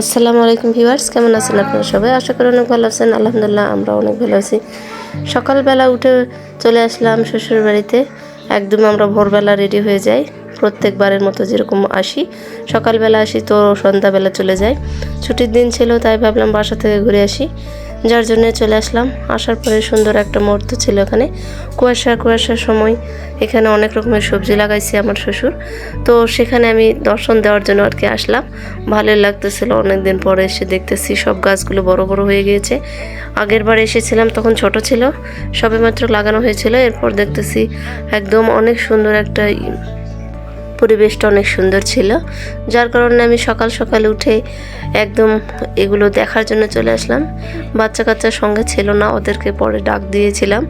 আসসালামু আলাইকুম ভিউয়ার্স, কেমন আছেন আপনারা সবাই? আশা করি অনেক ভালো আছেন, আলহামদুলিল্লাহ আমরা অনেক ভালো আছি। সকালবেলা উঠে চলে আসলাম শ্বশুর বাড়িতে একদম আমরা ভোরবেলা রেডি হয়ে যাই, প্রত্যেকবারের মতো যেরকম আসি। সকালবেলা আসি তো সন্ধ্যাবেলা চলে যাই। ছুটির দিন ছিল তাই ভাবলাম বাসা থেকে ঘুরে আসি। যার জন্য চলে আসলাম। আসার পরে সুন্দর একটা মুহূর্ত ছিল এখানে। কুয়াশা কুয়াশার সময়। এখানে অনেক রকমের সবজি লাগাইছে আমার শ্বশুর। তো সেখানে আমি দর্শন দেওয়ার জন্য আর কি আসলাম। ভালোই লাগতেছিল। অনেকদিন পরে এসে দেখতেছি সব গাছগুলো বড় বড় হয়ে গিয়েছে। আগের বার এসেছিলাম, তখন ছোট ছিল। সবেমাত্র লাগানো হয়েছিল। এরপর দেখতেছি একদম অনেক সুন্দর একটা পরিবেশটা অনেক সুন্দর ছিল, যার কারণে আমি সকাল সকাল উঠে একদম এগুলো দেখার জন্য চলে আসলাম। বাচ্চা কাচ্চার সঙ্গে ছিল না, ওদেরকে পরে ডাক দিয়েছিলাম।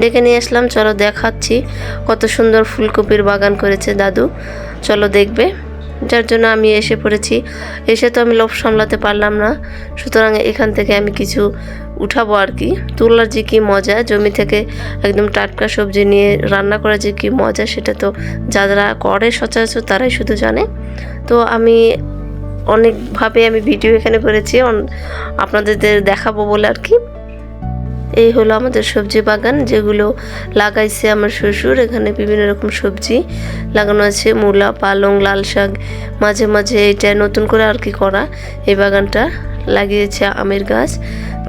ডেকে নিয়ে আসলাম, চলো দেখাচ্ছি কত সুন্দর ফুলকপির বাগান করেছে দাদু, চলো দেখবে। যার জন্য আমি এসে পড়েছি। এসে তো আমি লোভ সামলাতে পারলাম না। সুতরাং এখান থেকে আমি কিছু উঠাবো আর কি। তোলার যে কী মজা, জমি থেকে একদম টাটকা সবজি নিয়ে রান্না করা যে কী মজা, সেটা তো যারা করে সচরাচর তারাই শুধু জানে। তো আমি অনেকভাবে আমি ভিডিও এখানে করেছি। আপনাদের দেখাবো বলে আর কি। এই হলো আমাদের সবজি বাগান, যেগুলো লাগাইছে আমার শ্বশুর। এখানে বিভিন্ন রকম সবজি লাগানো আছে, মূলা, পালং, লাল শাক। মাঝে মাঝে এটা নতুন করে আর কি করা। এই বাগানটা লাগিয়েছে আমের গাছ।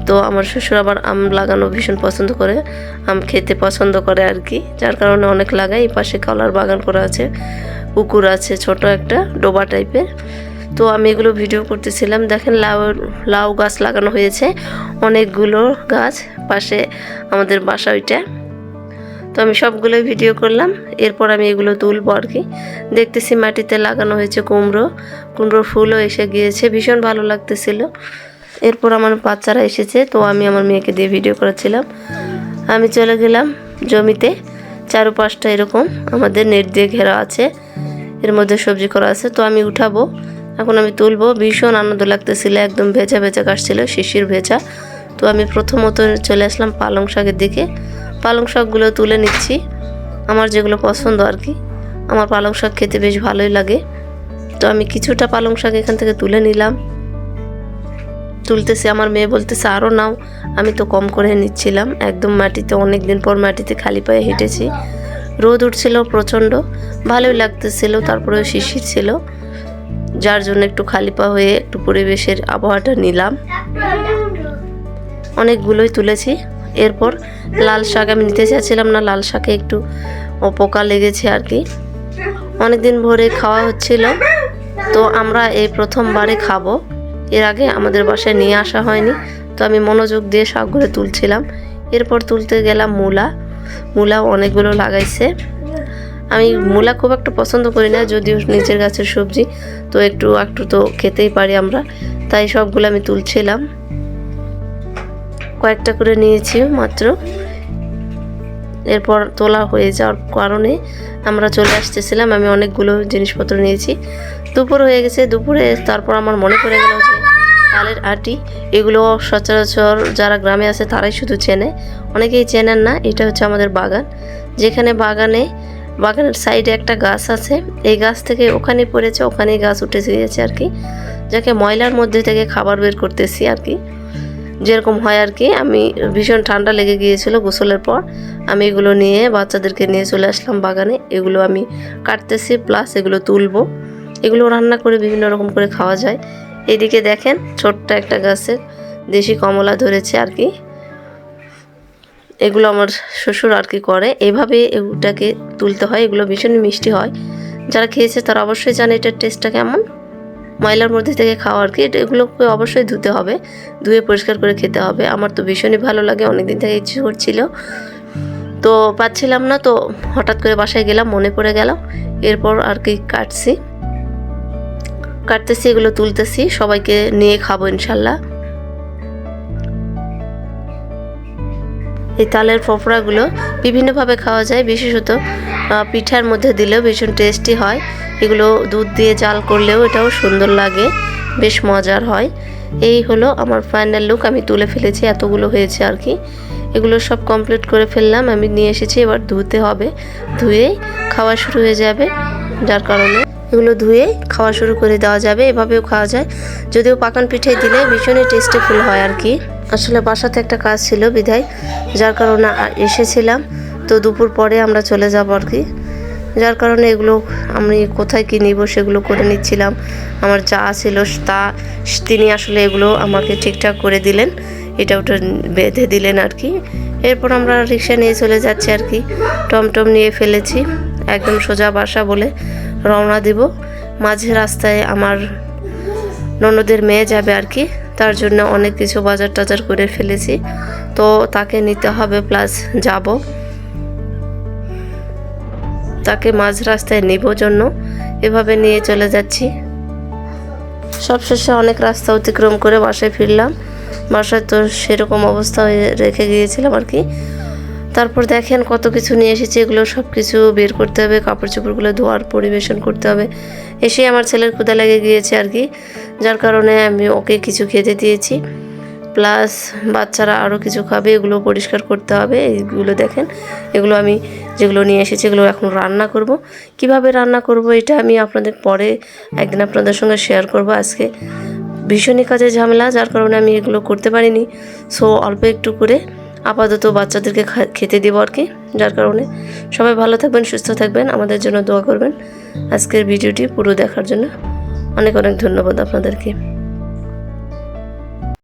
তো আমার শ্বশুর আবার আম লাগানো ভীষণ পছন্দ করে, আম খেতে পছন্দ করে আর কি। যার কারণে অনেক লাগাই। এই পাশে কলার বাগান করা আছে, পুকুর আছে, ছোট একটা ডোবা টাইপের তো আমি এগুলো ভিডিও করতেছিলাম। দেখেন লাউ লাউ গাছ লাগানো হয়েছে। অনেকগুলো গাছ পাশে আমাদের বাসা ওইটা। তো আমি সবগুলোই ভিডিও করলাম। এরপর আমি এগুলো তুলবো আর কি। দেখতেছি মাটিতে লাগানো হয়েছে কুমড়ো। কুমড়োর ফুলও এসে গিয়েছে। ভীষণ ভালো লাগতেছিল। এরপর আমার বাচ্চারা এসেছে। তো আমি আমার মেয়েকে দিয়ে ভিডিও করেছিলাম আমি চলে গেলাম জমিতে। চারপাশটা এরকম। আমাদের নেট দিয়ে ঘেরা আছে। এর মধ্যে সবজি করা আছে। তো আমি উঠাবো। এখন আমি তুলবো। ভীষণ আনন্দ লাগতেছিল, একদম ভেজা ভেজা কাটছিল শিশির ভেজা। তো আমি প্রথমত চলে আসলাম পালং শাকের দিকে। পালং শাকগুলো তুলে নিচ্ছি, আমার যেগুলো পছন্দ আর কি। আমার পালং শাক খেতে বেশ ভালোই লাগে। তো আমি কিছুটা পালং শাক এখান থেকে তুলে নিলাম। তুলতেছে, আমার মেয়ে বলতেছে আরও নাও। আমি তো কম করে নিচ্ছিলাম, একদম মাটিতে অনেক দিন পর মাটিতে খালি পায়ে হেঁটেছি। রোদ উঠছিল প্রচণ্ড, ভালোই লাগতেছিল তারপরে শিশির ছিল। যার জন্য একটু খালি পা হয়ে একটু পরিবেশের আবহাওয়াটা নিলাম। অনেকগুলোই তুলেছি। এরপর লাল শাক আমি নিতে চাচ্ছিলাম না, লাল শাকে একটু পোকা লেগেছে আর কি। অনেকদিন ভরে খাওয়া হচ্ছিল, তো আমরা এই প্রথমবারে খাব। এর আগে আমাদের বাসায় নিয়ে আসা হয়নি, তো আমি মনোযোগ দিয়ে শাকগুলো তুলছিলাম। এরপর তুলতে গেলাম মূলা। মূলাও অনেকগুলো লাগাইছে। আমি মূলা খুব একটা পছন্দ করি না, যদিও নিজের গাছের সবজি, তো একটু একটু তো খেতেই পারি আমরা। তাই সবগুলো আমি তুলছিলাম। কয়েকটা করে নিয়েছি মাত্র। এরপর তোলা হয়ে যাওয়ার কারণে আমরা চলে আসতেছিলাম। আমি অনেকগুলো জিনিসপত্র নিয়েছি। দুপুর হয়ে গেছে। দুপুরে তারপর আমার মনে পড়ে গেল যে তালের আটি, এগুলো সচরাচর যারা গ্রামে আছে তারাই শুধু চেনে। অনেকেই চেনেন না, এটা হচ্ছে আমাদের বাগান। যেখানে বাগানে বাগানের সাইডে একটা গাছ আছে। এই গাছ থেকে ওখানে পড়েছে ওখানেই গাছ উঠে গিয়েছে আর কি। যাকে ময়লার মধ্যে থেকে খাবার বের করতেছি আর কি। যেরকম হয় আর কি, আমি ভীষণ ঠান্ডা লেগে গিয়েছিল গোসলের পর। আমি এগুলো নিয়ে বাচ্চাদেরকে নিয়ে চলে আসলাম বাগানে। এগুলো আমি কাটতেছি প্লাস এগুলো তুলবো। এগুলো রান্না করে বিভিন্ন রকম করে খাওয়া যায়। এদিকে দেখেন, ছোট্ট একটা গাছের দেশি কমলা ধরেছে আর কি। এগুলো আমার শ্বশুর আর কি করে। এভাবে এগুলোটাকে তুলতে হয়। এগুলো ভীষণই মিষ্টি হয়। যারা খেয়েছে তারা অবশ্যই জানে এটার টেস্টটা কেমন। ময়লার মধ্যে থেকে খাওয়া আর কি। এটা- এগুলোকে অবশ্যই ধুতে হবে। ধুয়ে পরিষ্কার করে খেতে হবে। আমার তো ভীষণই ভালো লাগে। অনেকদিন থেকে ইচ্ছে করছিল। তো পাচ্ছিলাম না। তো হঠাৎ করে বাসায় গেলাম। মনে পড়ে গেল। এরপর আর কি কাটছি। কাটতেছি, এগুলো তুলতেছি। সবাইকে নিয়ে খাব ইনশাল্লাহ। এই তালের ফোফড়াগুলো বিভিন্নভাবে খাওয়া যায়। বিশেষত পিঠার মধ্যে দিলেও ভীষণ টেস্টি হয়। এগুলো দুধ দিয়ে জাল করলেও এটাও সুন্দর লাগে, বেশ মজার হয়। এই হলো আমার ফাইনাল লুক আমি তুলে ফেলেছি, এতগুলো হয়েছে আর কি। এগুলো সব কমপ্লিট করে ফেললাম, আমি নিয়ে এসেছি, এবার ধুতে হবে। ধুয়ে খাওয়া শুরু হয়ে যাবে, যার কারণে এগুলো ধুয়ে খাওয়া শুরু করে দেওয়া যাবে, এভাবেও খাওয়া যায়। যদিও পাকান পিঠে দিলে ভীষণই টেস্টিফুল হয় আর কি। আসলে বাসাতে একটা কাজ ছিল বিধায়, যার কারণে এসেছিলাম। তো দুপুর পরে আমরা চলে যাব আর কি। যার কারণে এগুলো আমি কোথায় কী নিব সেগুলো করে নিচ্ছিলাম। আমার যা ছিল তা তিনি আসলে এগুলো আমাকে ঠিকঠাক করে দিলেন। এটা ওটা বেঁধে দিলেন আর কি। এরপর আমরা রিক্সা নিয়ে চলে যাচ্ছি আর কি। টমটম নিয়ে ফেলেছি। একদম সোজা বাসা বলে রওনা দিব। মাঝে রাস্তায় আমার ননদের মেয়ে যাবে আর কি। তার জন্য অনেক কিছু বাজার টাজার করে ফেলেছি। তো তাকে নিতে হবে, প্লাস যাব। তাকে মাঝ রাস্তায় নিব জন্য। এভাবে নিয়ে চলে যাচ্ছি। সবশেষে অনেক রাস্তা অতিক্রম করে বাসায় ফিরলাম। বাসায় তো সেরকম অবস্থা হয়ে রেখে গিয়েছিলাম আর কি। তারপর দেখেন কত কিছু নিয়ে এসেছি, এগুলো সব কিছু বের করতে হবে কাপড় চোপড়গুলো ধোয়ার, পরিবেশন করতে হবে। এসে আমার ছেলের ক্ষুদা লেগে গিয়েছে আর কি, যার কারণে আমি ওকে কিছু খেতে দিয়েছি। প্লাস বাচ্চারা আরও কিছু খাবে, এগুলো পরিষ্কার করতে হবে, এইগুলো দেখেন, এগুলো আমি যেগুলো নিয়ে এসেছি, এগুলো এখন রান্না করব। কীভাবে রান্না করব এটা আমি আপনাদের পরে একদিন আপনাদের সঙ্গে শেয়ার করব। আজকে ভীষণই কাজে ঝামেলা, যার কারণে আমি এগুলো করতে পারিনি। সো অল্প একটু করে আপাতত বাচ্চাদেরকে খেতে দেবো আর কি, যার কারণে। সবাই ভালো থাকবেন, সুস্থ থাকবেন, আমাদের জন্য দোয়া করবেন। আজকের ভিডিওটি পুরো দেখার জন্য অনেক অনেক ধন্যবাদ আপনাদেরকে।